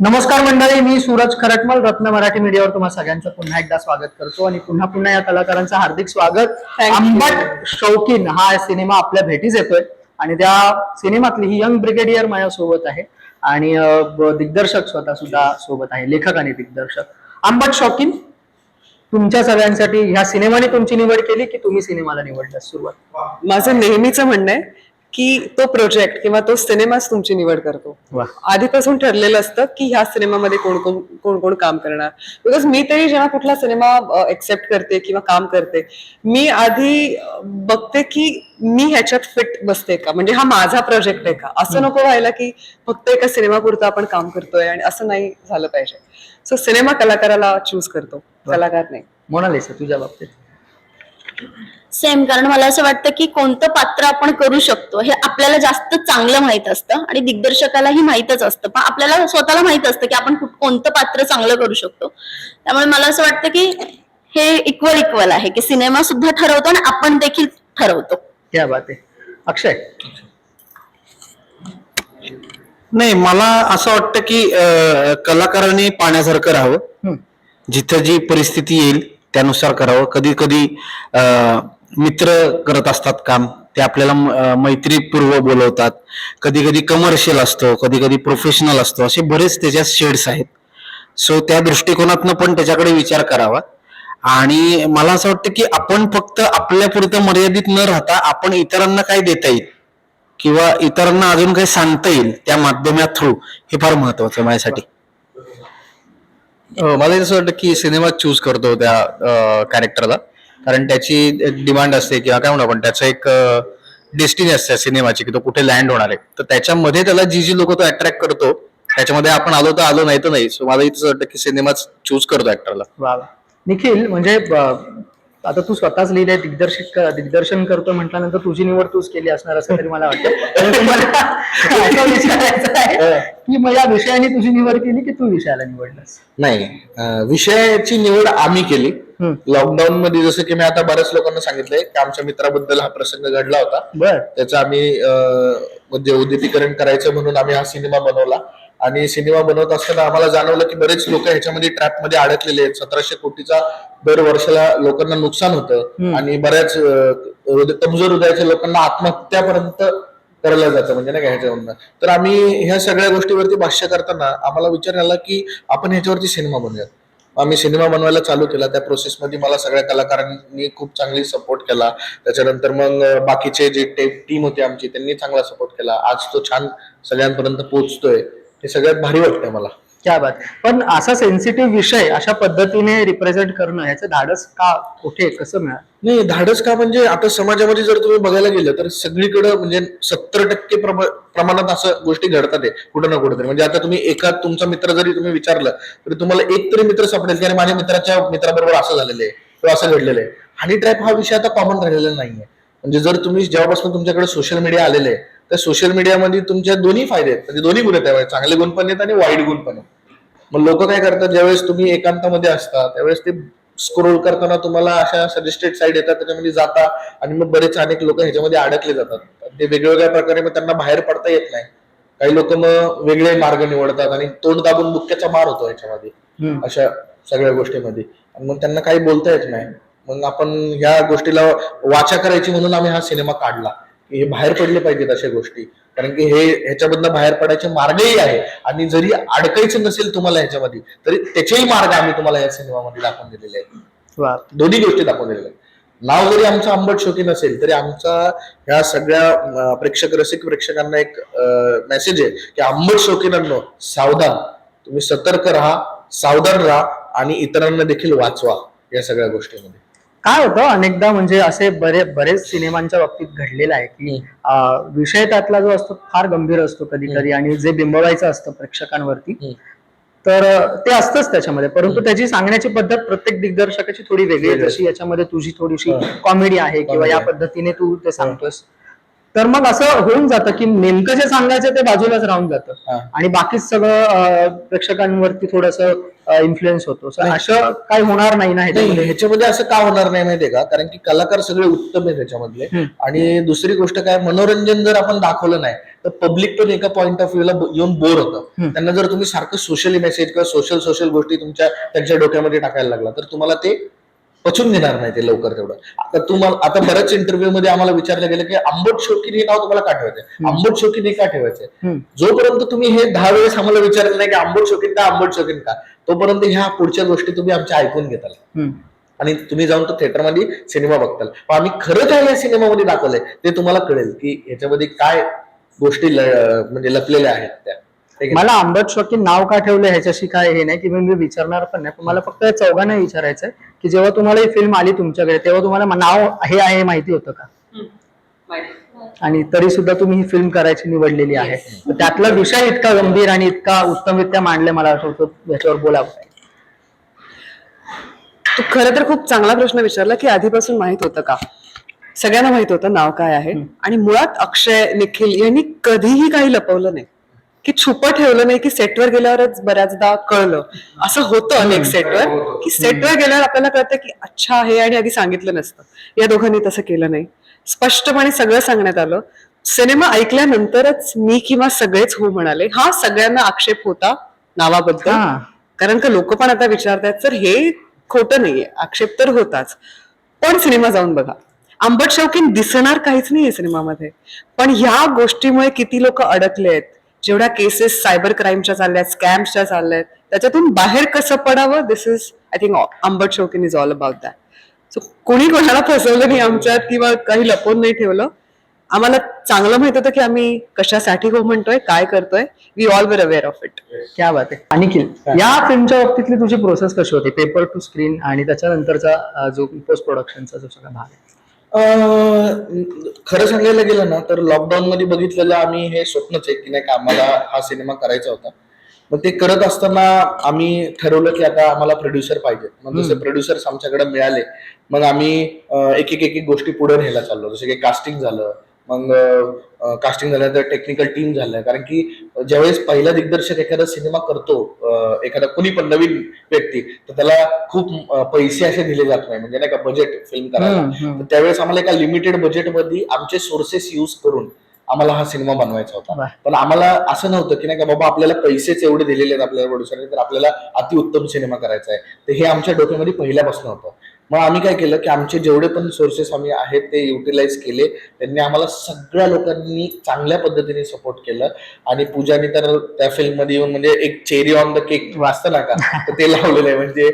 नमस्कार मंडळी मी सूरज खरटमल रत्न मराठी मीडियावर तुम्हा सगळ्यांचं पुन्हा एकदा स्वागत करतो आणि पुन्हा पुन्हा या कलाकारांचं हार्दिक स्वागत. आंबट शौकीन हा सिनेमा आपल्या भेटीस येतोय आणि त्या सिनेमातली ही यंग ब्रिगेडियर माझ्या सोबत आहे आणि दिग्दर्शक स्वतः सुद्धा सोबत आहे लेखक आणि दिग्दर्शक. आंबट शौकीन तुमच्या सगळ्यांसाठी ह्या सिनेमाने तुमची निवड केली की तुम्ही सिनेमाला निवडला सुरुवात? माझं नेहमीचं म्हणणं आहे की तो प्रोजेक्ट किंवा तो सिनेमाच तुमची निवड करतो. आधीपासून ठरलेलं असतं की ह्या सिनेमामध्ये कोण कोण कोण कोण काम करणार. बिकॉज मी तरी जेव्हा कुठला सिनेमा एक्सेप्ट करते किंवा काम करते मी आधी बघते की मी ह्याच्यात फिट बसते का? म्हणजे हा माझा प्रोजेक्ट आहे का? असं नको व्हायला की फक्त एका सिनेमापुरतं आपण काम करतोय आणि असं नाही झालं पाहिजे. सो सिनेमा कलाकाराला चूज करतो. कलाकार नाही. मोनालिसा तुझ्या बाबतीत? सेम कारण मला असं वाटतं की कोणतं पात्र आपण करू शकतो हे आपल्याला जास्त चांगलं माहीत असतं आणि दिग्दर्शकालाही माहितच असतं. पण आपल्याला स्वतःला माहीत असतं की आपण कोणतं पात्र चांगलं करू शकतो. त्यामुळे मला असं वाटतं की हे इक्वल इक्वल आहे की सिनेमा सुद्धा ठरवतो आणि आपण देखील ठरवतो. क्या बात आहे. अक्षय? नाही मला असं वाटतं की अं, कलाकाराने पाण्यासारखं राहावं. जिथं जी परिस्थिती येईल त्यानुसार करावं. कधी कधी अं, मित्र करत असतात काम ते आपल्याला मैत्रीपूर्व बोलवतात. कधी कधी कमर्शियल असतो कधी कधी प्रोफेशनल असतो असे बरेच त्याच्यात शेड्स आहेत. सो त्या दृष्टिकोनातनं पण त्याच्याकडे विचार करावा. आणि मला असं वाटतं की आपण फक्त आपल्यापुरतं मर्यादित न राहता आपण इतरांना काय देता येईल? किंवा इतरांना अजून काही सांगता येईल त्या माध्यमात थ्रू हे फार महत्वाचं आहे माझ्यासाठी. मला असं वाटतं की सिनेमा चूज करतो त्या कॅरेक्टरला कारण त्याची डिमांड असते किंवा काय म्हणू आपण त्याचं एक डेस्टिनी असते सिनेमाची की तो कुठे लँड होणार आहे. तर त्याच्यामध्ये त्याला जी जी लोक तो अट्रॅक्ट करतो त्याच्यामध्ये आपण आलो तर आलो नाही तर नाही. सो मला इथं वाटतं की सिनेमाच चूज करतो ऍक्टरला. निखिल म्हणजे आता तू स्वतःच लिहिलंय दिग्दर्शक दिग्दर्शन करतो म्हटल्यानंतर तुझी निवड तूच केली असणार असं तरी मला वाटतं. की मग या विषयाने तुझी निवड केली की तू विषयाला निवडलास? नाही. विषयाची निवड आम्ही केली. लॉकडाऊन मध्ये जसं की मी आता बऱ्याच लोकांना सांगितलंय की आमच्या मित्राबद्दल हा प्रसंग घडला होता. त्याचं आम्ही म्हणजे उद्दीपीकरण करायचं म्हणून आम्ही हा सिनेमा बनवला. आणि सिनेमा बनवत असताना आम्हाला जाणवलं की बरेच लोक ह्याच्यामध्ये ट्रॅपमध्ये अडकलेले आहेत. सतराशे कोटीचा दर वर्षाला लोकांना नुकसान होतं. आणि बऱ्याच कमजोर हृदयाच्या लोकांना आत्महत्यापर्यंत करायला जातं म्हणजे नाही का ह्याच्यावरनं तर आम्ही ह्या सगळ्या गोष्टीवरती भाष्य करताना आम्हाला विचार आला की आपण ह्याच्यावरती सिनेमा बनवूयात. आम्ही सिनेमा बनवायला चालू केला. त्या प्रोसेसमध्ये मला सगळ्या कलाकारांनी खूप चांगली सपोर्ट केला. त्याच्यानंतर मग बाकीचे जे टीम होती आमची त्यांनी चांगला सपोर्ट केला. आज तो छान सगळ्यांपर्यंत पोहोचतोय. हे सगळ्यात भारी वाटतंय मला. क्या बात पण असा सेन्सिटिव्ह विषय अशा पद्धतीने रिप्रेझेंट करणं ह्याचं धाडस का कुठे? कसं मिळालं नाही धाडस का म्हणजे आता समाजामध्ये जर तुम्ही बघायला गेलं तर सगळीकडे म्हणजे सत्तर टक्के प्रमाणात असं गोष्टी घडतात आहे कुठं ना कुठं तरी. म्हणजे आता तुम्ही एका तुमचा मित्र जरी तुम्ही विचारलं तरी तुम्हाला एक तरी मित्र सापडेल की माझ्या मित्राच्या मित्राबरोबर असं झालेलं आहे किंवा असं घडलेलं आहे. हनी ट्रॅप हा विषय आता कॉमन राहिलेला नाहीये. म्हणजे जर तुम्ही जेव्हापासून तुमच्याकडे सोशल मीडिया आलेले आहे तर सोशल मीडियामध्ये तुमच्या दोन्ही फायदे आहेत. म्हणजे दोन्ही गुण आहेत चांगले गुण पण आहेत आणि वाईट गुण पण आहेत. मग लोक काय करतात ज्यावेळेस तुम्ही एकांतामध्ये असता त्यावेळेस ते स्क्रोल करताना तुम्हाला अशा सजेस्टेड साईड येतात त्याच्यामध्ये जाता आणि मग बरेच अनेक लोक ह्याच्यामध्ये अडकले जातात. ते वेगवेगळ्या प्रकारे मग त्यांना बाहेर पडता येत नाही. काही लोक मग वेगळे मार्ग निवडतात आणि तोंड दाबून बुक्क्याचा मार होतो ह्याच्यामध्ये हम्म. अशा सगळ्या गोष्टीमध्ये. आणि मग त्यांना काही बोलता येत नाही. मग आपण ह्या गोष्टीला वाचा करायची म्हणून आम्ही हा सिनेमा काढला. की हे बाहेर पडले पाहिजेत अशा गोष्टी. कारण की हे ह्याच्यामधनं बाहेर पडायचे मार्गही आहे. आणि जरी अडकायचं नसेल तुम्हाला ह्याच्यामध्ये तरी त्याचेही मार्ग आम्ही तुम्हाला या सिनेमामध्ये दाखवून दिलेले आहेत. दोन्ही गोष्टी दाखवून दिलेल्या आहेत. नाव जरी आमचं आंबट शौकीन असेल तरी आमचा ह्या सगळ्या प्रेक्षक रसिक प्रेक्षकांना एक मेसेज आहे की आंबट शौकीनांनो सावधान. तुम्ही सतर्क राहा सावधान राहा आणि इतरांना देखील वाचवा या सगळ्या गोष्टीमध्ये. काय होतं अनेकदा म्हणजे असे बरे बरेच सिनेमांच्या बाबतीत घडलेलं आहे की विषय त्यातला जो असतो फार गंभीर असतो कधी कधी आणि जे बिंबवायचं असतं प्रेक्षकांवरती. तर ते असतंच त्याच्यामध्ये परंतु त्याची सांगण्याची पद्धत प्रत्येक दिग्दर्शकाची थोडी वेगळी. जशी याच्यामध्ये तुझी थोडीशी. कॉमेडी आहे किंवा या. पद्धतीने तू ते सांगतोस तर मग असं होऊन जातं की नेमकं जे सांगायचं ते बाजूलाच राहून जातं. आणि बाकीच सगळं प्रेक्षकांवरती थोडस इन्फ्लुएन्स होतो. असं काही होणार नाही ना नाही ह्याच्यामध्ये? असं का होणार नाही माहितीये का? कारण की कलाकार सगळे उत्तम आहेत ह्याच्यामधले. हम्म. आणि दुसरी गोष्ट काय मनोरंजन जर आपण दाखवलं नाही तर पब्लिक पण एका पॉइंट ऑफ व्ह्यूला येऊन बोर होतं. त्यांना जर तुम्ही सारखं सोशली मेसेज किंवा सोशल सोशल गोष्टी तुमच्या त्यांच्या डोक्यामध्ये टाकायला लागला तर तुम्हाला ते पचून घेणार नाही ते लवकर तेवढं आता तुम्हाला आता बऱ्याच इंटरव्ह्यू मध्ये आम्हाला विचारलं गेलं की आंबट शौकीन हे नाव तुम्हाला का ठेवायचंय आंबट शौकीन हे का ठेवायचंय हम्म. जोपर्यंत तुम्ही हे दहा वेळेस आम्हाला विचारलं नाही की आंबट शौकीन का आंबट शौकीन का तोपर्यंत ह्या पुढच्या गोष्टी तुम्ही आमच्या ऐकून घेताल. आणि तुम्ही जाऊन तो थिएटरमध्ये सिनेमा बघताल पण आम्ही खरं काय या सिनेमामध्ये दाखवलंय ते तुम्हाला कळेल की ह्याच्यामध्ये काय गोष्टी म्हणजे लपलेल्या आहेत त्या? मला आंबट शौकीन नाव का ठेवलं ह्याच्याशी काय हे नाही की मी विचारणार पण नाही. पण मला फक्त चौघांना विचारायचंय की जेव्हा तुम्हाला ही फिल्म आली तुमच्याकडे तेव्हा तुम्हाला नाव हे आहे हे माहिती होतं का? आणि तरी सुद्धा तुम्ही ही फिल्म करायची निवडलेली आहे. त्यातला विषय इतका गंभीर आणि इतका उत्तमरित्या मांडले मला आठवतो याच्यावर बोलावं. तू खरं तर खूप चांगला प्रश्न विचारला की आधीपासून माहीत होतं का? सगळ्यांना माहीत होतं नाव काय आहे. आणि मुळात अक्षय निखिल यांनी कधीही काही लपवलं नाही. की छुपं ठेवलं नाही की सेटवर गेल्यावरच बऱ्याचदा कळलं. असं होतं अनेक सेटवर की सेटवर गेल्यावर आपल्याला कळतं की अच्छा हे आणि आधी सांगितलं नसतं. या दोघांनी तसं केलं नाही. स्पष्टपणे सगळं सांगण्यात आलं. सिनेमा ऐकल्यानंतरच मी किंवा सगळेच हो म्हणाले. हा सगळ्यांना आक्षेप होता नावाबद्दल. हा. कारण का लोक पण आता विचारतायत सर हे खोटं नाहीये. आक्षेप तर होताच. पण सिनेमा जाऊन बघा. आंबट शौकीन दिसणार काहीच नाहीये सिनेमामध्ये. पण ह्या गोष्टीमुळे किती लोक अडकले आहेत जेवढ्या केसेस सायबर क्राईमच्या चालल्यात स्कॅम्सच्या चालल्यात त्याच्यातून बाहेर कसं पडावं? This is I think Aambat Shaukin is all about that so कोणी कोणाला फसवलं नाही आमच्यात किंवा काही लपवून नाही ठेवलं. आम्हाला चांगलं माहीत होतं की आम्ही कशासाठी हो म्हणतोय काय करतोय. We all were aware of it क्या बात आहे. अनिखिल या फिल्मच्या बाबतीतली तुझी प्रोसेस कशी होती? पेपर टू स्क्रीन आणि त्याच्यानंतरचा जो पोस्ट प्रोडक्शनचा जो सगळा भाग आहे. खरं सांगायला गेलं ना तर लॉकडाऊन मध्ये बघितलेलं आम्ही हे स्वप्नच आहे की नाही का आम्हाला हा सिनेमा करायचा होता. मग ते करत असताना आम्ही ठरवलं की आता आम्हाला प्रोड्युसर पाहिजे मग जसे प्रोड्युसर्स आमच्याकडे मिळाले मग आम्ही एक एक एक गोष्टी पुढे न्यायला चाललो. जसं की कास्टिंग झालं मग कास्टिंग झाल्यानंतर टेक्निकल टीम झालं. कारण की ज्यावेळेस पहिला दिग्दर्शक एखादा सिनेमा करतो एखादा कुणी पण नवीन व्यक्ती तर त्याला खूप पैसे असे दिले जात नाही. म्हणजे नाही का बजेट फिल्म करायला. तर त्यावेळेस आम्हाला एका लिमिटेड बजेटमध्ये आमचे सोर्सेस युज करून आम्हाला हा सिनेमा बनवायचा होता. पण आम्हाला असं नव्हतं की नाही का बाबा आपल्याला पैसेच एवढे दिलेले आहेत आपल्याला प्रोड्युसरने तर आपल्याला अतिउत्तम सिनेमा करायचा आहे. तर हे आमच्या डोक्यामध्ये पहिल्यापासून होतं. मग आम्ही काय केलं की आमचे जेवढे पण सोर्सेस आम्ही आहेत ते युटिलाइज केले. त्यांनी आम्हाला सगळ्या लोकांनी चांगल्या पद्धतीने सपोर्ट केलं. आणि पूजाने तर त्या फिल्ममध्ये येऊन म्हणजे एक चेरी ऑन द केक वाचतं ना का? तर ते लावलेलं आहे म्हणजे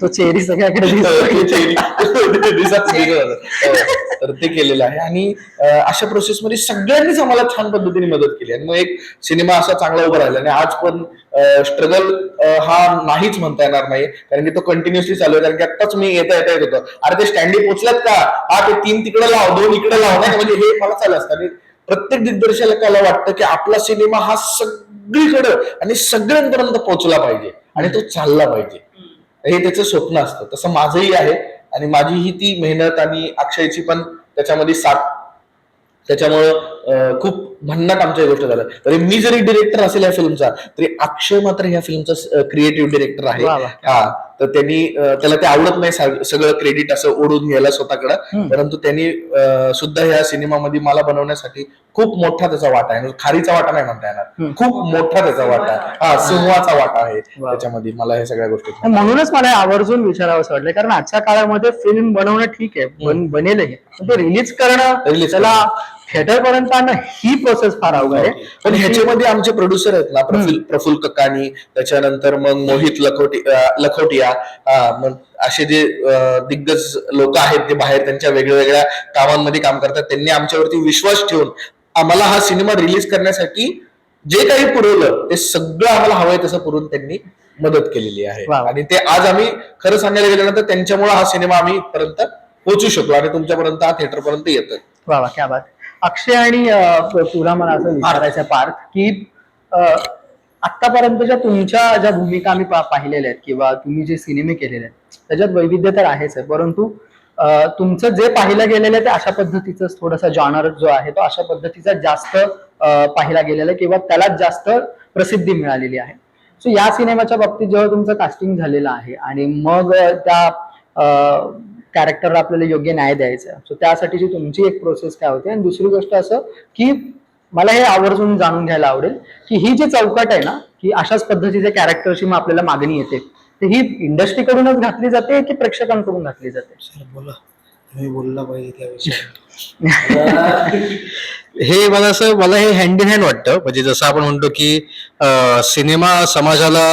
तो चेरी सगळ्याकडे हो, हो, तर ते केलेलं आहे. आणि अशा प्रोसेसमध्ये सगळ्यांनीच आम्हाला छान पद्धतीने मदत केली. आणि मग एक सिनेमा असा चांगला उभा राहिला. आणि आज पण स्ट्रगल हा नाहीच म्हणता येणार नाही. कारण की तो कंटिन्युअसली चालू आहे. कारण की आत्ताच मी येता येता येत होतो. अरे ते स्टँडी पोचल्यात का? हा ते तीन तिकडे लाव दोन इकडे लाव. नाही म्हणजे हे मला चालू असतं. आणि प्रत्येक दिग्दर्शकाला वाटतं की आपला सिनेमा हा सगळीकडं आणि सगळ्यांपर्यंत पोहोचला पाहिजे. आणि तो चालला पाहिजे. हे त्याचं स्वप्न असतं. तसं माझंही आहे आणि माझीही ती मेहनत आणि अक्षयची पण त्याच्यामध्ये साथ त्याच्यामुळं खूप भन्नाट आमच्या गोष्ट झालं. तरी मी जरी डिरेक्टर असेल या फिल्मचा तरी अक्षय मात्र या फिल्मचा क्रिएटिव्ह डिरेक्टर आहे. हा तर त्यांनी त्याला ते आवडत नाही सगळं क्रेडिट असं ओढून घ्यायला स्वतःकडे. परंतु त्यांनी सुद्धा ह्या सिनेमामध्ये मला बनवण्यासाठी खूप मोठा त्याचा वाटा आहे. खारीचा वाटा नाही म्हणता येणार. खूप मोठा त्याचा वाटा आहे. हा सिंहाचा वाटा. आहे. त्याच्यामध्ये. मला हे सगळ्या गोष्टी म्हणूनच मला आवर्जून विचारावं असं वाटलं कारण आजच्या काळामध्ये फिल्म बनवणं ठीक आहे बन- बनेलही. रिलीज करणं त्याला पर्यंत आणणं ही प्रोसेस फार अवघड आहे. पण ह्याच्यामध्ये आमचे प्रोड्युसर आहेत ना प्रफुल प्रफुल्ल ककानी त्याच्यानंतर मग मोहित लखोटी लखोटिया मग असे जे दिग्गज लोक आहेत ते बाहेर त्यांच्या वेगवेगळ्या कामांमध्ये काम करतात त्यांनी आमच्यावरती विश्वास ठेवून आम्हाला हा सिनेमा रिलीज करण्यासाठी जे काही पुरवलं ते सगळं आम्हाला हवंय तसं पुरवून त्यांनी मदत केलेली आहे. आणि ते आज आम्ही खरं सांगायला गेल्यानंतर त्यांच्यामुळे हा सिनेमा आम्ही पर्यंत पोहोचू शकलो आणि तुमच्यापर्यंत हा थिएटर पर्यंत येतोय. वा वा क्या बात. अक्षय आणि तुला मला असं विचारायचं आहे पार्थ की आतापर्यंतच्या तुमच्या ज्या भूमिका आम्ही पा- पाहिलेल्या आहेत किंवा तुम्ही जे सिनेमे केलेले आहेत त्याच्यात वैविध्य तर आहेच आहे परंतु तुमचं जे पाहिलं गेलेलं आहे ते अशा पद्धतीचं थोडासा जॉनर जो आहे तो अशा पद्धतीचा जास्त पाहिला गेलेला आहे किंवा त्यालाच जास्त प्रसिद्धी मिळालेली आहे. सो या सिनेमाच्या बाबतीत जेव्हा तुमचं कास्टिंग झालेलं आहे आणि मग त्या कॅरेक्टरला आपल्याला योग्य न्याय द्यायचा आहे. सो त्यासाठीची तुमची एक प्रोसेस काय होते? आणि दुसरी गोष्ट असं की मला हे आवर्जून जाणून घ्यायला आवडेल की ही जी चौकट आहे ना की अशाच पद्धतीच्या कॅरेक्टरची मग आपल्याला मागणी येते. तर ही इंडस्ट्रीकडूनच घातली जाते की प्रेक्षकांकडून घातली जाते? बोला. तुम्ही बोलला पाहिजे हे मला असं मला हे हँड इन हँड वाटतं. म्हणजे जसं आपण म्हणतो की सिनेमा समाजाला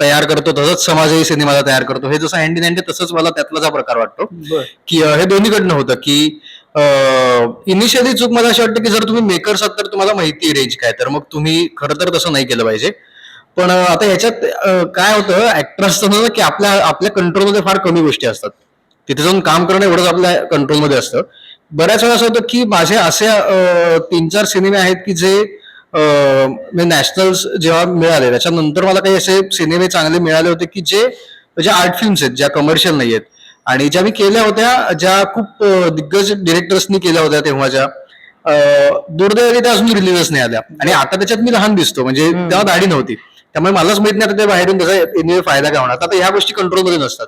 तयार करतो तसंच समाजही सिनेमाला तयार करतो. हे जसं हँड इन हँड तसंच मला त्यातलाच हा प्रकार वाटतो. की हे दोन्हीकडनं होतं की इनिशियली चूक मला अशी वाटतं की जर तुम्ही मेकर्स आहात तर तुम्हाला माहिती रेंज काय तर मग तुम्ही खरं तर तसं नाही केलं पाहिजे. पण आता ह्याच्यात काय होतं ऍक्टर असताना की आपल्या आपल्या कंट्रोलमध्ये फार कमी गोष्टी असतात. तिथे जाऊन काम करणं एवढंच आपल्या कंट्रोलमध्ये असतं. बऱ्याच वेळा असं होतं की माझे असे तीन चार सिनेमे आहेत की जे नॅशनल जेव्हा मिळाले त्याच्यानंतर मला काही असे सिनेमे चांगले मिळाले होते की जे ज्या आर्ट फिल्म्स आहेत ज्या कमर्शियल नाही आहेत आणि ज्या मी केल्या होत्या ज्या खूप दिग्गज डिरेक्टर्सनी केल्या होत्या तेव्हाच्या दुर्दैवाने त्या अजून रिलीजच नाही आल्या. आणि आता त्याच्यात मी लहान दिसतो म्हणजे तेव्हा दाढी नव्हती. त्यामुळे मलाच माहीत नाही आता ते बाहेरून त्याचा फायदा काय होणार. आता ह्या गोष्टी कंट्रोलमध्ये नसतात.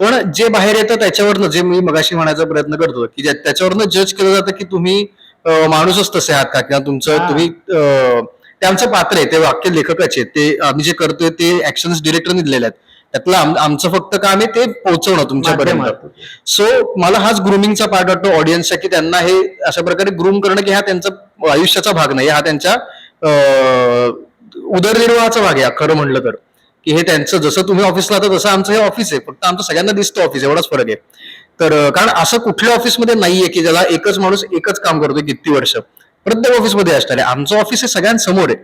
पण जे बाहेर येतं त्याच्यावरनं जे मी मगाशी म्हणायचा प्रयत्न करतो की त्याच्यावरनं जज केलं जातं की तुम्ही माणूसच तसे आहात का किंवा तुमचं. तुम्ही ते आमचं पात्र आहे ते वाक्य लेखकाचे. ते आम्ही जे करतोय ते ऍक्शन्स डिरेक्टरने दिलेले आहेत त्यातलं आम- आमचं फक्त काम आहे ते पोहोचवणं तुमच्यापर्यंत. सो मला हाच ग्रुमिंगचा पार्ट वाटतो ऑडियन्सचा की त्यांना हे अशा प्रकारे ग्रूम करणं की हा त्यांचा आयुष्याचा भाग नाही हा त्यांच्या उदरनिर्वाहाचा भाग आहे खरं म्हणलं तर की हे त्यांचं जसं तुम्ही ऑफिसला आता तसं आमचं हे ऑफिस आहे फक्त आमचं सगळ्यांना दिसतं ऑफिस एवढाच फरक आहे तर कारण असं कुठल्या ऑफिसमध्ये नाहीये की ज्याला एकच माणूस एकच काम करतोय किती वर्ष. प्रत्येक ऑफिसमध्ये असणार आहे. आमचं ऑफिस हे सगळ्यांसमोर आहे.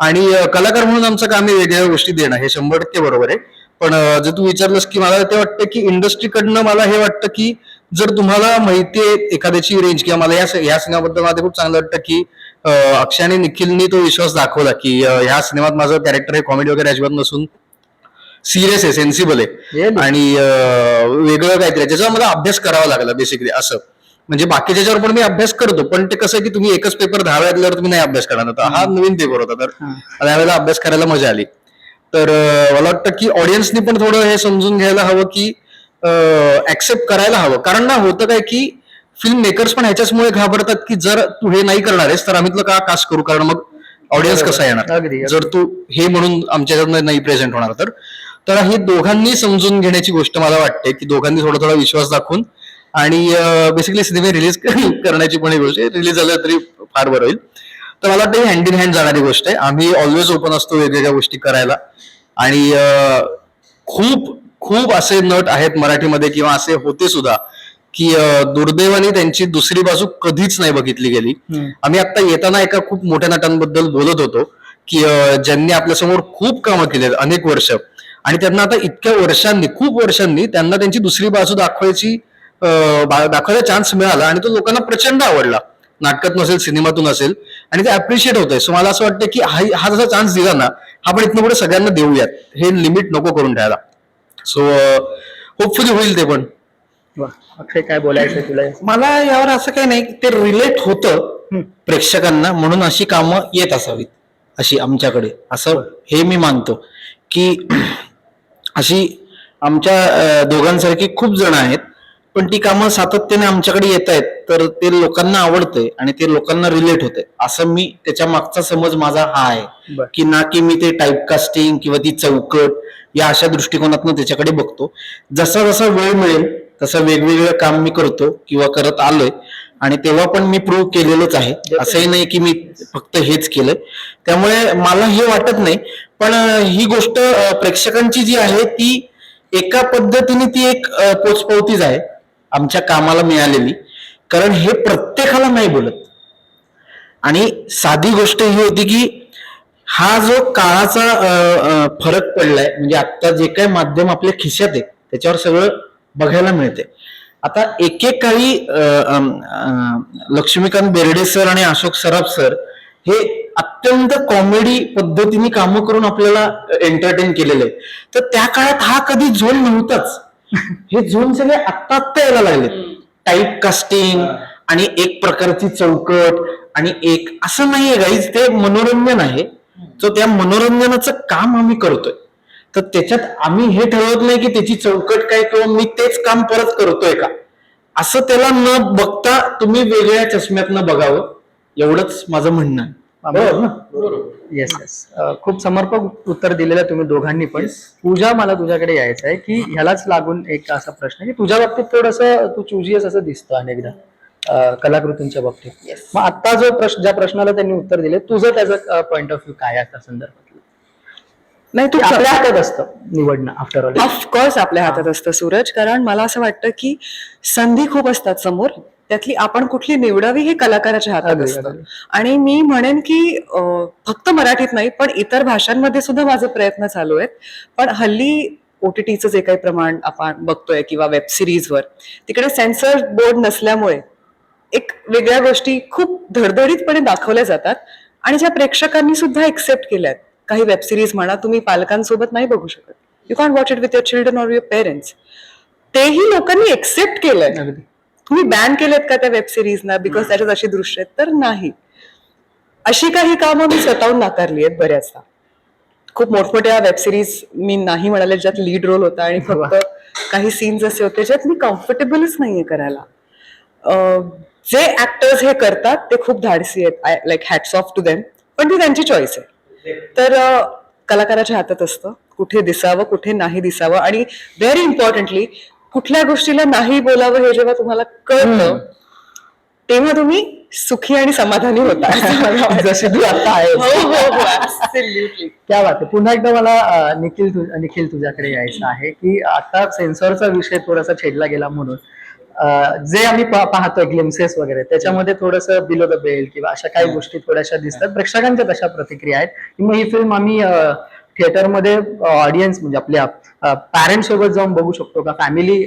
आणि कलाकार म्हणून आमचं काम आहे वेगळ्या गोष्टी देणं हे शंभर टक्के बरोबर आहे. पण जर तू विचारलंस की मला ते वाटतं की इंडस्ट्रीकडनं मला हे वाटतं की जर तुम्हाला माहिती आहे एखाद्याची रेंज किंवा मला या या सिनेमाबद्दल मला ते खूप चांगलं वाटतं की अक्षयाने अक्षय आणि निखिलनी तो विश्वास दाखवला की ह्या सिनेमात माझं कॅरेक्टर हे कॉमेडी वगैरे अजिबात नसून सिरियस आहे सेन्सिबल आहे? आणि वेगळं काहीतरी आहे. ज्याच्यावर मला अभ्यास करावा लागला बेसिकली असं. म्हणजे बाकीच्या ज्याच्यावर पण मी अभ्यास करतो पण ते कसं की तुम्ही एकच पेपर दहा वेळा दिल्यावर तुम्ही नाही अभ्यास करणार. तर हा नवीन पेपर होता तर. त्यावेळेला अभ्यास करायला मजा आली. तर मला वाटतं की ऑडियन्सनी पण थोडं हे समजून घ्यायला हवं की ऍक्सेप्ट करायला हवं. कारण ना होतं काय की फिल्म मेकर्स पण ह्याच्याचमुळे घाबरतात की जर तू हे नाही करणार आहेस तर आम्ही तुला का कास्ट करू? कारण मग ऑडियन्स कसा येणार. जर तू हे म्हणून आमच्याकडनं नाही प्रेझेंट होणार तर तर ही दोघांनी समजून घेण्याची गोष्ट मला वाटते की दोघांनी थोडा थोडा विश्वास दाखवून आणि बेसिकली सिनेमे रिलीज करण्याची पण ही गोष्ट आहे. रिलीज झालं तरी फार बरं होईल. तर मला वाटतं हँड इन हँड जाणारी गोष्ट आहे. आम्ही ऑलवेज ओपन असतो वेगवेगळ्या गोष्टी करायला. आणि खूप खूप असे नट आहेत मराठीमध्ये किंवा असे होते सुद्धा की दुर्दैवाने त्यांची दुसरी बाजू कधीच नाही बघितली गेली. आम्ही आता येताना एका खूप मोठ्या नटांबद्दल बोलत होतो की ज्यांनी आपल्यासमोर खूप कामं केली अनेक वर्ष. आणि त्यांना आता इतक्या वर्षांनी खूप वर्षांनी त्यांना त्यांची दुसरी बाजू दाखवायची दाखवायचा चान्स मिळाला आणि तो लोकांना प्रचंड आवडला. नाटकात नसेल सिनेमातून असेल आणि ते अप्रिशिएट होत आहे सो मला असं वाटतं की हा हा जसा चान्स दिला ना हा पण इथनं पुढे सगळ्यांना देऊयात. हे लिमिट नको करून ठेवायला सो होपफुली होईल ते पण. अक्षय काय बोलायचंय तुला? मला यावर असं काही नाही ते रिलेट होतं. प्रेक्षकांना म्हणून अशी कामं येत असावीत अशी आमच्याकडे. असं हे मी मानतो. की अशी आमच्या दोघांसारखी खूप जण आहेत. पण ती कामं सातत्याने आमच्याकडे येत आहेत तर ते लोकांना आवडतंय आणि ते लोकांना रिलेट होतंय. असं मी त्याच्या मागचा समज माझा हा आहे. की ना की मी ते टाईपकास्टिंग किंवा ती चौकट या अशा दृष्टिकोनातून त्याच्याकडे बघतो. जसा जसा वेळ मिळेल तसं वेगवेगळं काम मी करतो किंवा करत आलोय. आणि तेव्हा पण मी प्रूव्ह केलेलंच आहे. असंही नाही की मी फक्त हेच केलंय. त्यामुळे मला हे वाटत नाही. पण ही गोष्ट प्रेक्षकांची जी आहे ती एका पद्धतीने ती एक पोचपावतीच आहे. आमच्या कामाला मिळालेली. कारण हे प्रत्येकाला नाही बोलत. आणि साधी गोष्ट ही होती की हा जो काळाचा फरक पडलाय म्हणजे आता जे काही माध्यम आपल्या खिशात आहे त्याच्यावर सगळं बघायला मिळते आता एकेकाळी लक्ष्मीकांत बेर्डे सर आणि अशोक सराफ सर हे अत्यंत कॉमेडी पद्धतीने कामं करून आपल्याला एंटरटेन केलेले. आहे तर त्या काळात हा कधी झोल नव्हताच. हे झोन सगळे आत्ता आत्ता यायला लागले टाईप कास्टिंग आणि एक प्रकारची चौकट आणि एक असं नाहीये गाईज ते मनोरंजन आहे. तर त्या मनोरंजनाचं काम आम्ही करतोय. तर त्याच्यात आम्ही हे ठरवत नाही की त्याची चौकट काय किंवा मी तेच काम परत करतोय का? असं त्याला न बघता तुम्ही वेगळ्या चष्म्यातनं बघावं. एवढंच माझं म्हणणं आहे. बरोबर ना? येस येस खूप समर्पक उत्तर दिलेलं आहे तुम्ही दोघांनी पण. पूजा मला तुझ्याकडे यायचं आहे की ह्यालाच लागून एक असा प्रश्न की तुझ्या बाबतीत थोडस तू चुजियस असं दिसतं अनेकदा कलाकृतींच्या बाबतीत. मग आता जो प्रश्न ज्या प्रश्नाला त्यांनी उत्तर दिले तुझं त्याचं पॉइंट ऑफ व्ह्यू काय आहे त्या संदर्भात नाही तू आपल्या हातात असतं निवडणं आफ्टर ऑल ऑफकोर्स आपल्या हातात असतं सूरज. कारण मला असं वाटतं की संधी खूप असतात समोर. त्यातली आपण कुठली निवडावी हे कलाकाराच्या हातात असतं. आणि मी म्हणेन की फक्त मराठीत नाही पण इतर भाषांमध्ये सुद्धा माझे प्रयत्न चालू आहेत. पण हल्ली ओटीटीचं जे काही प्रमाण आपण बघतोय किंवा वेब सिरीजवर तिकडे सेन्सर बोर्ड नसल्यामुळे एक वेगळ्या गोष्टी खूप धडधडीतपणे दाखवल्या जातात. आणि ज्या प्रेक्षकांनी सुद्धा एक्सेप्ट केल्या आहेत काही वेब सिरीज म्हणा तुम्ही पालकांसोबत नाही बघू शकत. You can't watch it with your children or your parents तेही लोकांनी एक्सेप्ट केलंय. तुम्ही बॅन केलेत का त्या वेब सिरीजना बिकॉज त्याच्यात अशी दृश्य आहेत तर नाही. अशी काही कामं मी स्वतःहून नाकारली आहेत बऱ्याचदा. खूप मोठमोठ्या वेब सिरीज मी नाही म्हणाले ज्यात लीड रोल होता आणि फक्त काही सीन्स असे होते ज्यात मी कम्फर्टेबलच नाहीये करायला. जे ऍक्टर्स हे करतात ते खूप धाडसी आहेत. Like hats off to them पण ती त्यांची चॉईस आहे. तर कलाकाराच्या हातात असतं कुठे दिसावं कुठे नाही दिसावं आणि व्हेरी इम्पॉर्टंटली कुठल्या गोष्टीला नाही बोलावं हे जेव्हा तुम्हाला कळतं तेव्हा तुम्ही सुखी आणि समाधानी होता वाटतं. जशी तू आता. हो हो हो absolutely. क्या बात आहे पुन्हा एकदा मला निखिल निखिल तुझ्याकडे यायचं आहे की आता सेन्सॉरचा विषय थोडासा छेडला गेला म्हणून जे आम्ही पा- पाहतोय ग्लिम्सेस वगैरे त्याच्यामध्ये थोडस बिलो द बेल्ट किंवा अशा काही गोष्टी थोड्याशा दिसतात. प्रेक्षकांच्या तशा प्रतिक्रिया आहेत. मग ही फिल्म आम्ही थिएटरमध्ये ऑडियन्स म्हणजे आपल्या पॅरेंट सोबत जाऊन बघू शकतो का? फॅमिली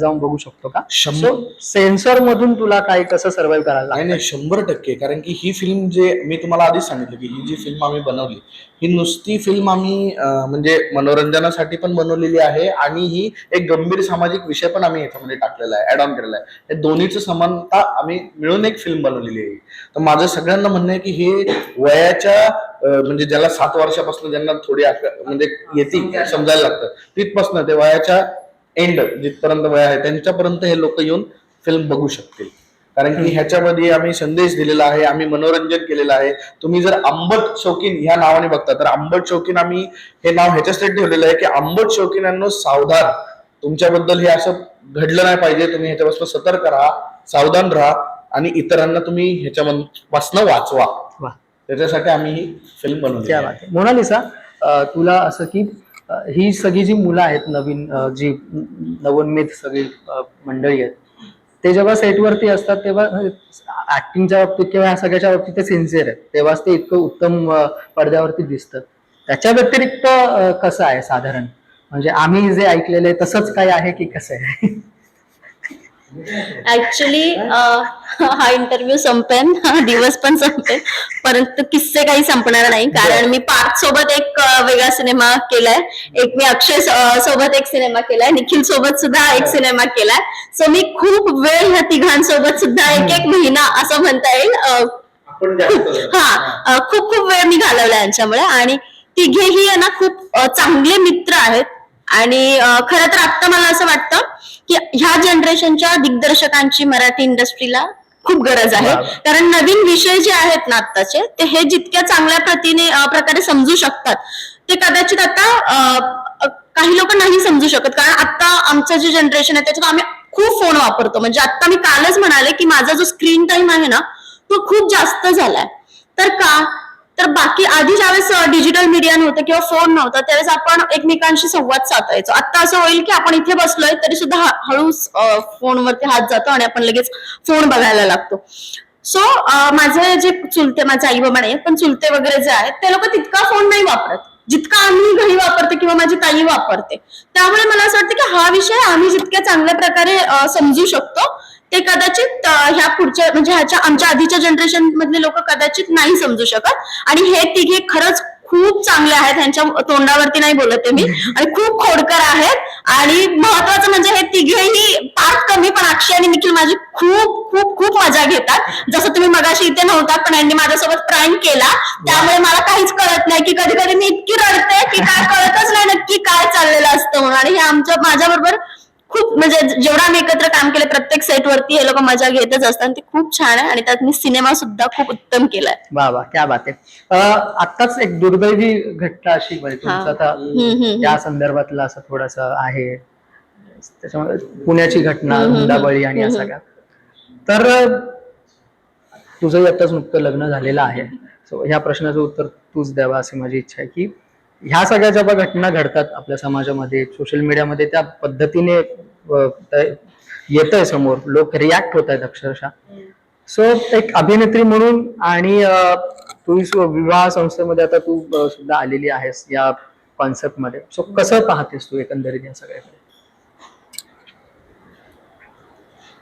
जाऊन बघू शकतो का? शंभर- सेन्सॉर मधून तुला काय कसं सर्व्हाइव्ह करायला? नाही शंभर टक्के. कारण की ही फिल्म जे मी तुम्हाला आधीच सांगितलं की ही जी फिल्म आम्ही बनवली ही नुसती फिल्म आम्ही म्हणजे मनोरंजनासाठी पण बनवलेली आहे आणि ही एक गंभीर सामाजिक विषय पण आम्ही याच्यामध्ये टाकलेला आहे ऍड ऑन केलेला आहे. हे दोन्हीचं समानता आम्ही मिळून एक फिल्म बनवलेली आहे. तर माझं सगळ्यांना म्हणणं आहे की हे वयाच्या म्हणजे ज्याला सात वर्षापासून ज्यांना थोडी म्हणजे येते समजायला लागतं तिथपासून ते वयाच्या एंड जिथपर्यंत वय आहे त्यांच्यापर्यंत हे लोक येऊन फिल्म बघू शकतील. कारण की ह्याच्यामध्ये आम्ही संदेश दिलेला आहे आम्ही मनोरंजन केलेलं आहे. तुम्ही जर आंबट शौकीन ह्या नावाने बघता तर आंबट शौकीन आम्ही हे नाव ह्याच्यासाठी ठेवलेलं आहे की आंबट शौकीनांनो सावधान. तुमच्याबद्दल हे असं घडलं नाही पाहिजे तुम्ही ह्याच्यापासून सतर्क राहा सावधान राहा आणि इतरांना तुम्ही ह्याच्यापासून वाचवा. त्याच्यासाठी आम्ही ही फिल्म बनवली मोनालिसा तुला असं की ही सगळी जी मुलं आहेत नवीन जी नवोन्मेष सगळी मंडळी आहेत ते जेव्हा सेटवरती असतात तेव्हा म्हणजे, ऍक्टिंगच्या बाबतीत किंवा ह्या सगळ्याच्या बाबतीत ते सिन्सिअर आहेत. तेव्हाच ते इतकं उत्तम पडद्यावरती दिसतं त्याच्या व्यतिरिक्त कसं आहे साधारण? म्हणजे आम्ही जे ऐकलेलं आहे तसंच काय आहे की कसं आहे? ऍक्च्युली हा इंटरव्ह्यू संपेन. हा दिवस पण संपेन. परंतु किस्से काही संपणार नाही. कारण मी पार्थ सोबत एक वेगळा सिनेमा केलाय. एक मी अक्षय सोबत एक सिनेमा केलाय. निखिल सोबत सुद्धा एक सिनेमा केलाय. सो मी खूप वेळ ह्या तिघांसोबत सुद्धा एक एक महिना असं म्हणता येईल. हा खूप खूप वेळ मी घालवला यांच्यामुळे. आणि तिघेही आहे ना खूप चांगले मित्र आहेत. आणि खरं तर आता मला असं वाटतं की ह्या जनरेशनच्या दिग्दर्शकांची मराठी इंडस्ट्रीला खूप गरज आहे. कारण नवीन विषय जे आहेत ना आत्ताचे ते हे जितक्या चांगल्या प्रतीने प्रकारे समजू शकतात ते कदाचित आता काही लोक नाही समजू शकत. कारण आता आमचं जे जनरेशन आहे त्याच्यात आम्ही खूप फोन वापरतो. म्हणजे आता मी कालच म्हणाले की माझा जो स्क्रीन टाइम आहे ना तो खूप जास्त झालाय. तर का? तर बाकी आधी ज्यावेळेस डिजिटल मीडिया नव्हतं किंवा फोन नव्हता त्यावेळेस आपण एकमेकांशी संवाद साधायचो. आता असं होईल की आपण इथे बसलोय तरी सुद्धा हळू फोनवरती हात जातो आणि आपण लगेच फोन बघायला लागतो. सो माझे जे चुलते माझे आई बाबा नाही पण चुलते वगैरे जे आहेत ते लोक तितका फोन नाही वापरत. जितका आम्ही घरी वापरते किंवा माझी ताई वापरते. त्यामुळे मला असं वाटतं की हा विषय आम्ही जितक्या चांगल्या प्रकारे समजू शकतो ते कदाचित ह्या पुढच्या म्हणजे ह्याच्या आमच्या आधीच्या जनरेशन मधले लोक कदाचित नाही समजू शकत. आणि हे तिघे खरंच खूप चांगले आहेत. त्यांच्या तोंडावरती नाही बोलत मी. आणि खूप खोडकर आहेत. आणि महत्वाचं म्हणजे हे तिघेही पार्ट कमी पण अक्षय आणि निखिल माझी खूप खूप खूप मजा घेतात. जसं तुम्ही मगाशी इथे नव्हता पण यांनी माझ्यासोबत प्रँक केला. त्यामुळे मला काहीच कळत नाही की कधी कधी मी इतकी रडते की काय कळतच नाही नक्की काय चाललेलं असतं म्हणून. आणि हे आमचं माझ्याबरोबर खूप म्हणजे जेवढं आम्ही एकत्र काम केलं प्रत्येक सेट वरती हे लोक मजा घेतच असतात. आणि ते खूप छान आहे. आणि त्यात मी सिनेमा सुद्धा खूप उत्तम केलाय. वा वा क्या बात आहे. अं, आत्ताच एक दुर्दैवी घटना अशी म्हणजे तुमचं. आता. त्या संदर्भातलं असं थोडस आहे. त्याच्यामुळे पुण्याची घटना हुंडाबळी आणि हम्म. सगळ्या तर तुझंही आताच नुकतं लग्न झालेलं आहे. सो ह्या प्रश्नाचं उत्तर तूच द्यावा अशी माझी इच्छा आहे की ह्या सगळ्या ज्या घटना घडतात आपल्या समाजामध्ये सोशल मीडियामध्ये त्या पद्धतीने येत आहे समोर. लोक रिॲक्ट होत आहेत अक्षरशः. सो एक अभिनेत्री म्हणून आणि तू विवाह संस्थेमध्ये आता तू सुद्धा आलेली आहेस या कॉन्सेप्टमध्ये. सो कसं पाहतेस तू एकंदरीत या सगळ्याकडे?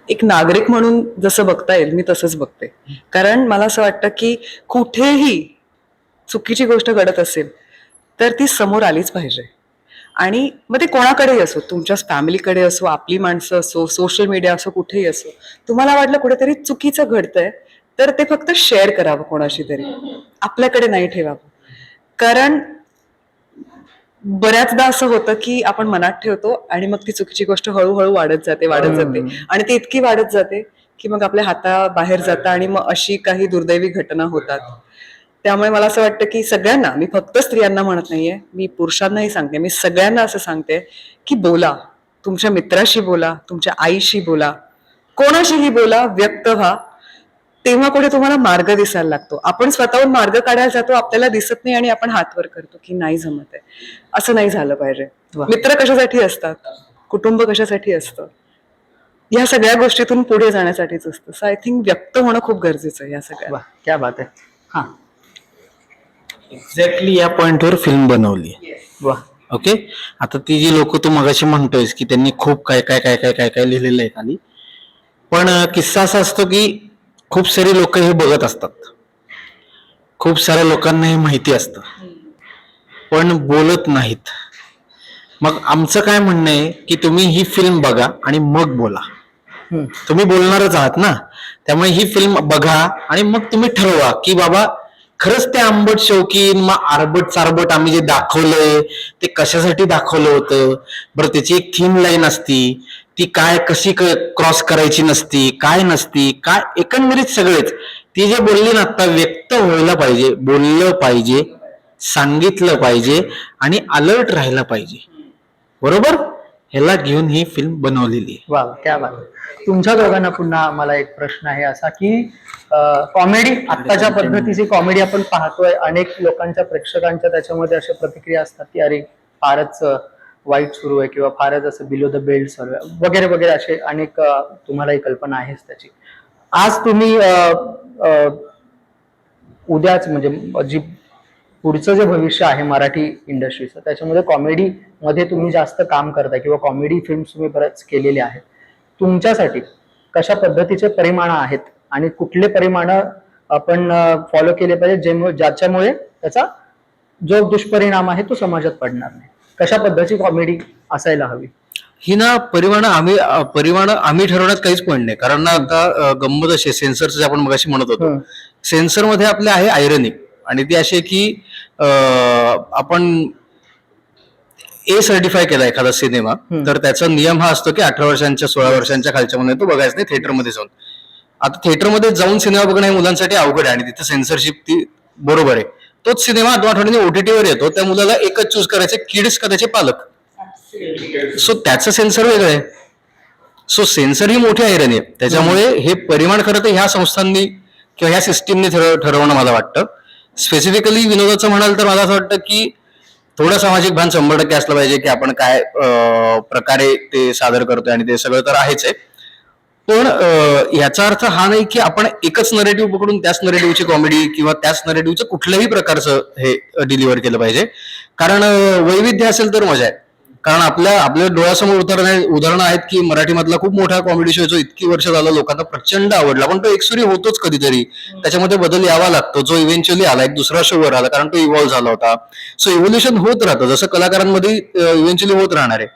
एक नागरिक म्हणून जसं बघता येईल मी तसंच बघते. कारण मला असं वाटतं की कुठेही चुकीची गोष्ट घडत असेल तर ती समोर आलीच पाहिजे. आणि मग ते कोणाकडेही असो तुमच्या फॅमिलीकडे असो आपली माणसं असो सोशल मीडिया असो कुठेही असो तुम्हाला वाटलं कुठेतरी चुकीचं घडतंय तर ते फक्त शेअर करावं कोणाशी तरी. आपल्याकडे नाही ठेवावं. कारण बऱ्याचदा असं होतं की आपण मनात ठेवतो आणि मग ती चुकीची गोष्ट हळूहळू वाढत जाते वाढत जाते. आणि ती इतकी वाढत जाते की मग आपल्या हाताबाहेर जातं आणि मग अशी काही दुर्दैवी घटना होतात. त्यामुळे मला असं वाटतं की सगळ्यांना मी फक्त स्त्रियांना म्हणत नाहीये मी पुरुषांनाही सांगते मी सगळ्यांना असं सांगते की बोला तुमच्या मित्राशी बोला तुमच्या आईशी बोला कोणाशीही बोला व्यक्त व्हा. तेव्हा कुठे तुम्हाला मार्ग दिसायला लागतो. आपण स्वतःहून मार्ग काढायला जातो आपल्याला दिसत नाही आणि आपण हात वर करतो की नाही जमत आहे. असं नाही झालं पाहिजे. मित्र कशासाठी असतात? कुटुंब कशासाठी असतं? या सगळ्या गोष्टीतून पुढे जाण्यासाठीच असतं. सो आय थिंक व्यक्त होणं खूप गरजेचं आहे या सगळ्या. क्या बात आहे. हा. एक्झॅक्टली या पॉइंटवर फिल्म बनवली. वा. ओके आता ती जी लोक तू मगाशी म्हणतोयस की त्यांनी खूप काय काय काय काय काय काय लिहिलेलं आहे खाली. पण किस्सा असा असतो की खूप सारी लोक हे बघत असतात. खूप साऱ्या लोकांना हे माहिती असतं. पण बोलत नाहीत. मग आमचं काय म्हणणं आहे की तुम्ही ही फिल्म बघा आणि मग बोला. तुम्ही बोलणारच आहात ना? त्यामुळे ही फिल्म बघा आणि मग तुम्ही ठरवा की बाबा खरंच ते आंबट शौकीन मग आरबट चारबट आम्ही जे दाखवलंय ते कशासाठी दाखवलं होतं? बरं त्याची एक थीम लाईन असती. ती काय कशी क्रॉस करायची नसती? काय नसती? काय? एकंदरीत सगळेच. ती जे बोलली ना आता व्यक्त व्हायला पाहिजे बोललं पाहिजे सांगितलं पाहिजे आणि अलर्ट राहायला पाहिजे. बरोबर? ह्याला घेऊन ही फिल्म बनवलेली वा वा, क्या बात. आहे. तुमच्या दोघांना पुन्हा मला एक प्रश्न आहे असा की कॉमेडी आत्ताच्या पद्धतीची कॉमेडी आपण पाहतोय. अनेक लोकांच्या प्रेक्षकांच्या त्याच्यामध्ये अशा प्रतिक्रिया असतात की अरे फारच वाईट सुरू आहे किंवा फारच असं बिलो द बेल्ट चालू आहे. वगैरे वगैरे असे अनेक अं, तुम्हालाही कल्पना आहेच त्याची. आज तुम्ही उद्याच म्हणजे जी पुढचं जे भविष्य आहे मराठी इंडस्ट्रीचं त्याच्यामध्ये कॉमेडी मध्ये तुम्ही जास्त काम करताय किंवा कॉमेडी फिल्म्स तुम्ही बऱ्याच केलेल्या आहेत. तुमच्यासाठी कशा पद्धतीचे परिमाण आहेत आणि कुठले परिमाण आपण फॉलो केले पाहिजे जेमुळे ज्याच्यामुळे त्याचा जो दुष्परिणाम आहे तो समाजात पडणार नाही? कशा पद्धतीची कॉमेडी असायला हवी? ही ना परिमाण आम्ही परिमाण आम्ही ठरवण्यात काहीच पॉईंट नाही. कारण ना आता गंमत अशी सेन्सरचं जे आपण मगाशी म्हणत होतो हम्म. सेन्सरमध्ये आपले आहे आयरनी आणि ती अशी आहे की आपण ए सर्टिफाय केला एखादा सिनेमा. तर त्याचा नियम हा असतो की अठरा वर्षांच्या सोळा वर्षांच्या खालच्या मुलांनी तो बघायचा नाही थिएटरमध्ये जाऊन. आता थिएटरमध्ये जाऊन सिनेमा बघणं हे मुलांसाठी अवघड आहे आणि तिथे सेन्सरशिप ती बरोबर आहे. तोच सिनेमा दोन आठवड्यांनी ओटीटी वर येतो त्या मुलाला एकच चूज करायचे किड्स का त्याचे पालक. सो त्याचं सेन्सर वेगळं आहे. सो सेन्सर ही मोठी आयरन आहे. त्याच्यामुळे हे परिमाण खरं तर ह्या संस्थांनी किंवा ह्या सिस्टीमने ठरवणं मला वाटतं. स्पेसिफिकली विनोदाचं म्हणाल तर मला असं वाटतं की थोडं सामाजिक भान शंभर टक्के असलं पाहिजे की आपण काय प्रकारे ते सादर करतोय आणि ते सगळं तर आहेच आहे. पण याचा अर्थ हा नाही की आपण एकच नरेटिव्ह पकडून त्याच नरेटिव्हची कॉमेडी किंवा त्याच नरेटिव्हचं कुठल्याही प्रकारचं हे डिलिव्हर केलं पाहिजे. कारण वैविध्य असेल तर मजा आहे. कारण आपल्या आपल्या डोळ्यासमोर उदाहरण उदाहरणं आहेत की मराठीमधला खूप मोठा कॉमेडी शो जो इतकी वर्ष झाला लोकांना प्रचंड आवडला. पण तो एकसुरी होतोच कधीतरी. त्याच्यामध्ये बदल यावा लागतो. जो इव्हेंच्युअली आला एक दुसरा शोवर आला कारण तो इव्हॉल्व्ह झाला होता. सो इव्होल्युशन होत राहतं. जसं कलाकारांमध्ये इव्हेंच्युअली होत राहणार आहे.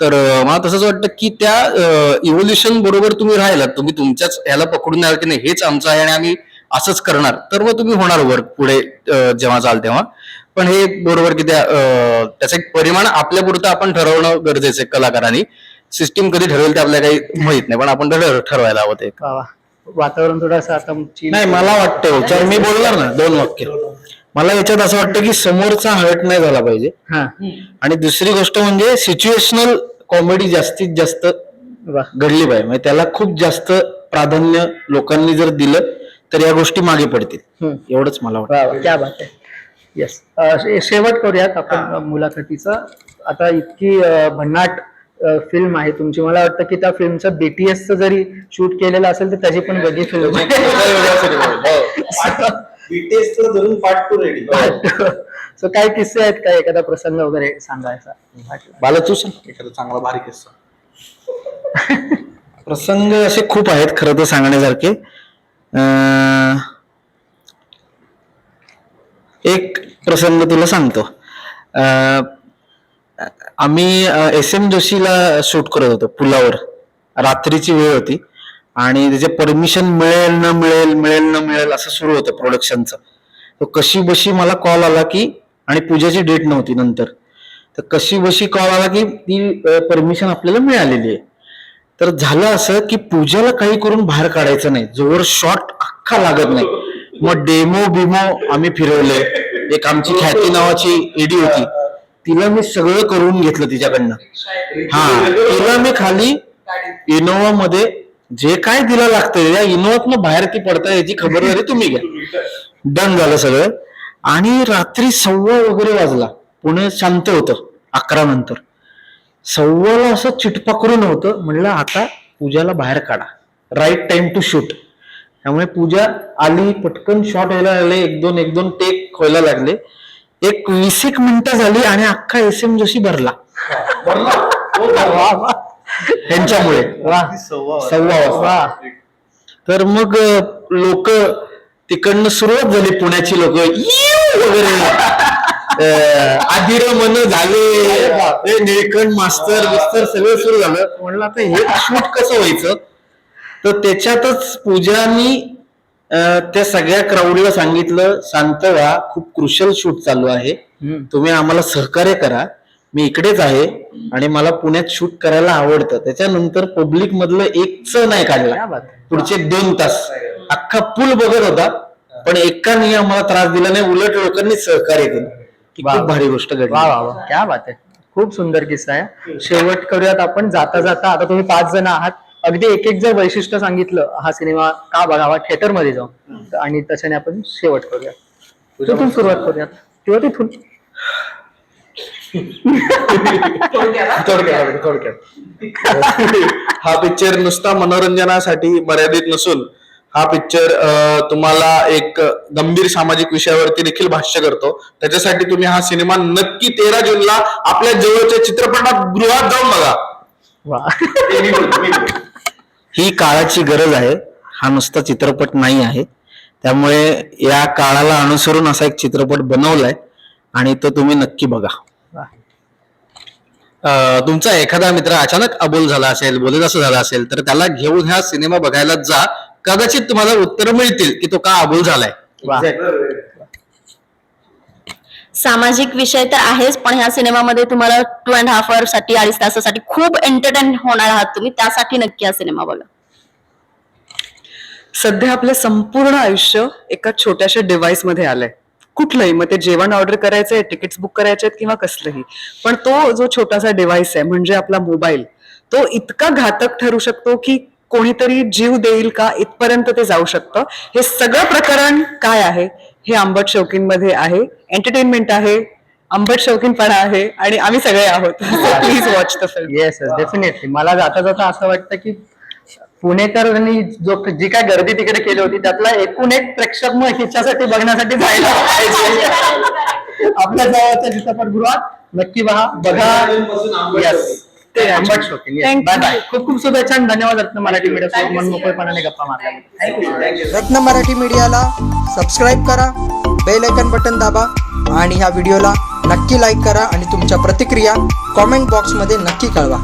तर मला तसंच वाटतं की त्या इव्होल्युशन बरोबर तुम्ही राहिलात. तुम्ही तुमच्याच ह्याला पकडून द्याल की नाही हेच आमचं आहे आणि आम्ही असंच करणार. तर मग तुम्ही होणार वर्क पुढे जेव्हा जाल तेव्हा. पण हे बरोबर की त्या त्याचा एक परिमाण आपल्या पुरतं आपण ठरवणं गरजेचं आहे कलाकारांनी. सिस्टीम कधी ठरवेल ते आपल्याला काही माहीत नाही पण आपण ठर- ठरवायला हवं ते. वा वा. वातावरण थोडंसं आता चीन- नाही मला वाटतं याच्यावर मी बोलणार ना दोन वाक्य. मला याच्यात असं वाटतं की समोरचा हर्ट नाही झाला पाहिजे. हा. आणि दुसरी गोष्ट म्हणजे सिच्युएशनल कॉमेडी जास्तीत जास्त वा. घडली पाहिजे. म्हणजे त्याला खूप जास्त प्राधान्य लोकांनी जर दिलं तर या गोष्टी मागे पडतील. हम्म. एवढंच मला वाटतं. वा वा, क्या बात आहे. येस शेवट करूयात आपण मुलाखतीचा. आता इतकी भन्नाट फिल्म आहे तुमची. मला वाटतं की त्या फिल्मचं बीटीएसचं जरी शूट केलेलं असेल तर त्याची पण वेगळी फिल्म धरून पार्ट टू रेडी सो काय किस्से आहेत? का एखादा प्रसंग वगैरे सांगायचा? वाटला बाला तू सांग एखादा चांगला भारी किस्सा. प्रसंग असे खूप आहेत खरं तर सांगण्यासारखे. अं, एक प्रसंग तुला सांगतो. आम्ही एस एम जोशीला शूट करत होतो पुलावर. रात्रीची वेळ होती. आणि त्याचे परमिशन मिळेल न मिळेल मिळेल न मिळेल असं सुरू होतं प्रोडक्शनचं तर कशी बशी मला कॉल आला की आणि पूजाची डेट नव्हती नंतर. तर कशी बशी कॉल आला की ती परमिशन आपल्याला मिळालेली आहे. तर झालं असं की पूजाला काही करून बाहेर काढायचं नाही. जोवर शॉट अख्खा लागत नाही. मग डेमो बिमो आम्ही फिरवले. एक आमची ख्याती नावाची एडी होती. तिला मी सगळं करून घेतलं तिच्याकडनं. हा तिला मी खाली इनोव्हा मध्ये जे काय तिला लागतं या इनोव्हात बाहेर ती पडता याची खबरदारी तुम्ही घ्या. डन झालं सगळं. आणि रात्री सव्वा वगैरे वाजला. पुणे शांत होतं अकरा नंतर. सव्वाला असं चिटपाकरून होतं म्हणलं आता पूजाला बाहेर काढा. राईट टाइम टू शूट त्यामुळे पूजा आली पटकन शॉट व्हायला लागले एक दोन एक दोन टेक व्हायला लागले. एक वीस एक मिनिटं झाली आणि अख्खा एस एम जोशी भरला. त्यांच्यामुळे. वा. सव्वा वाजता. तर मग लोक तिकडनं सुरुवात झाली पुण्याची लोक. वगैरे. अं, आदिर मन झाले. निळकंठ मास्तर बिस्तर सगळं सुरू झालं. म्हणलं आता हे शूट कसं व्हायचं? तर त्याच्यातच पूजानी त्या सगळ्या क्राऊडला सांगितलं शांत व्हा खूप क्रुशल शूट चालू आहे. तुम्ही आम्हाला सहकार्य करा. मी इकडेच आहे आणि मला पुण्यात शूट करायला आवडतं. त्याच्यानंतर पब्लिक मधलं एकच नाही क्या काढला. पुढचे दोन तास. अख्खा पूल बघत होता. पण एकाने आम्हाला त्रास दिला नाही. उलट लोकांनी सहकार्य केलं. खूप. भारी गोष्ट घडली. वा वा. क्या बात आहे. खूप सुंदर किस्सा आहे. शेवट करूयात आपण. जाता जाता. आता तुम्ही पाच जण आहात. अगदी एक एक जर वैशिष्ट्य सांगितलं हा सिनेमा का बघावा? थिएटरमध्ये जाऊन आणि तशाने आपण शेवट करूयात. तिथून सुरुवात करूयात. किंवा तिथून. थोडक्यात थोडक्यात हा पिक्चर नुसता मनोरंजनासाठी मर्यादित नसून हा पिक्चर तुम्हाला एक गंभीर सामाजिक विषयावरती देखील भाष्य करतो. त्याच्यासाठी तुम्ही हा सिनेमा नक्की तेरा जूनला आपल्या जवळच्या चित्रपटात गृहात जाऊन बघा. वा. ही काळाची गरज आहे. हा नुसता चित्रपट नाही आहे. त्यामुळे या काळाला अनुसरून असा एक चित्रपट बनवलाय आणि तो तुम्ही नक्की बघा. तुमचा एखादा मित्र अचानक अबोल झाला असेल बोलत असं झाला असेल तर त्याला घेऊन हा सिनेमा बघायला जा. कदाचित तुम्हाला उत्तर मिळतील की तो का अबोल झालाय. सामाजिक विषय तर आहेच पण ह्या सिनेमामध्ये तुम्हाला टू अँड हाफ आवर साठी अडीच तासासाठी खूप एंटरटेन होणार आहात तुम्ही. त्यासाठी नक्की हा सिनेमा बघा. सध्या आपलं संपूर्ण आयुष्य एका छोट्याशा डिव्हाइसमध्ये आलंय. कुठलंही मग ते जेवण ऑर्डर करायचंय तिकीट्स बुक करायचे आहेत किंवा कसलंही. पण तो जो छोटासा डिव्हाइस आहे म्हणजे आपला मोबाईल तो इतका घातक ठरू शकतो की कोणीतरी जीव देईल का इथपर्यंत ते जाऊ शकतं. हे सगळं प्रकरण काय आहे? हे आंबट शौकींमध्ये आहे. एंटरटेनमेंट आहे. आंबट शौकीनपणा आहे. आणि आम्ही सगळे आहोत. Please watch the film yes definitely मला जाता जाता असं वाटतं की पुणेकरांनी जो जी काय गर्दी तिकडे केली होती त्यातला एकूण एक प्रेक्षक मग हिच्यासाठी बघण्यासाठी जायला पाहिजे. आपल्या जवळच्या चित्रपटगृहात नक्की पहा बघा. Yes. ते आंबट शौकीन Thank बाय you. बाय खूप खूप शुभेच्छा आणि धन्यवाद रत्न मराठी मीडिया मनमोकळेपणाने गप्पा मारल्या रत्न मराठी मीडियाला सबस्क्राईब करा बेल आयकन बटन दाबा आणि ह्या व्हिडिओला नक्की लाईक करा आणि तुमच्या प्रतिक्रिया कॉमेंट बॉक्समध्ये नक्की कळवा.